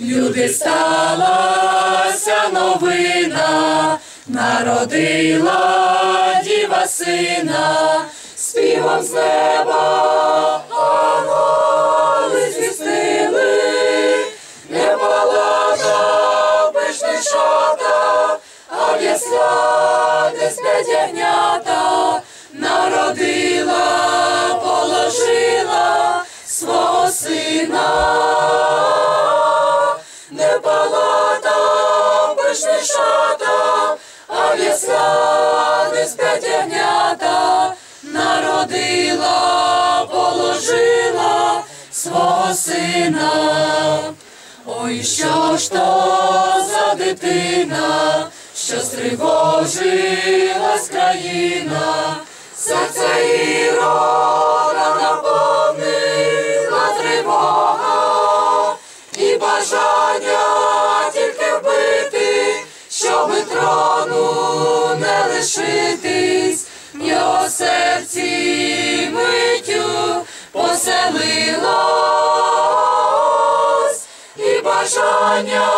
Люди сталася новина, народила діва сина, співом з неба ангели звістили, не балада, пишний шата, а в яслях де ягнята, народила, положила свого сина, не палата, пишний шата, а в яслях де сплять ягнята, народила, положила свого сина. Ой, що ж то за дитина, що стривожилась країна, серце Ірода наповнила тривога і бажання трону не лишитись, в його серці миттю поселилось. І бажання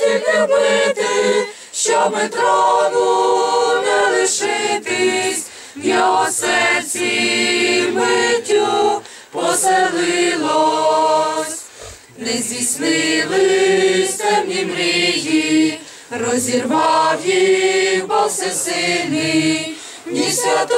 тільки бити, щоби трону не лишитись, в його серці миттю поселилось, не здійснились темні мрії, розірвав їх Бог всесильний, ні святу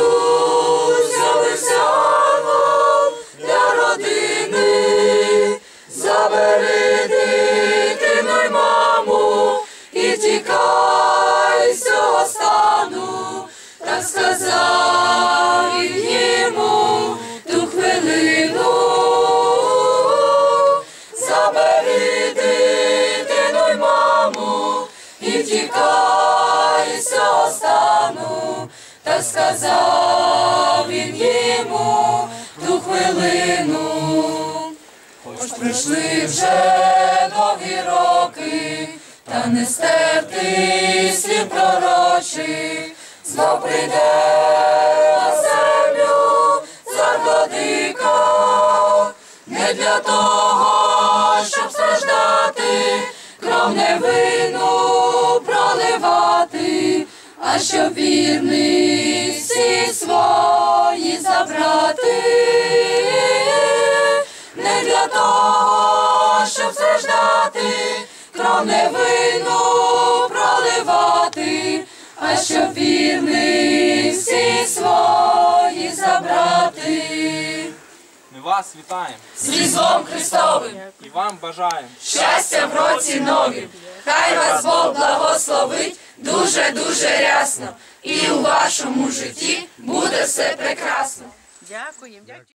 з'явився ангел для родини, забери дитину маму і тікай з цього стану, так сказав йому ту хвилину. Забери і остану, та сказав він йому ту хвилину. Хоч прийшли вже довгі роки, та не стерти слів пророчих, знов прийде а щоб вірний всі свої забрати не для того, щоб страждати, кров невину проливати, а щоб вірний всі свої забрати. Ми вас вітаємо З Різдвом Христовим, і вам бажаємо. щастя в році новім, хай вас Бог благословить дуже-дуже рясно, і у вашому житті буде все прекрасно. Дякуємо.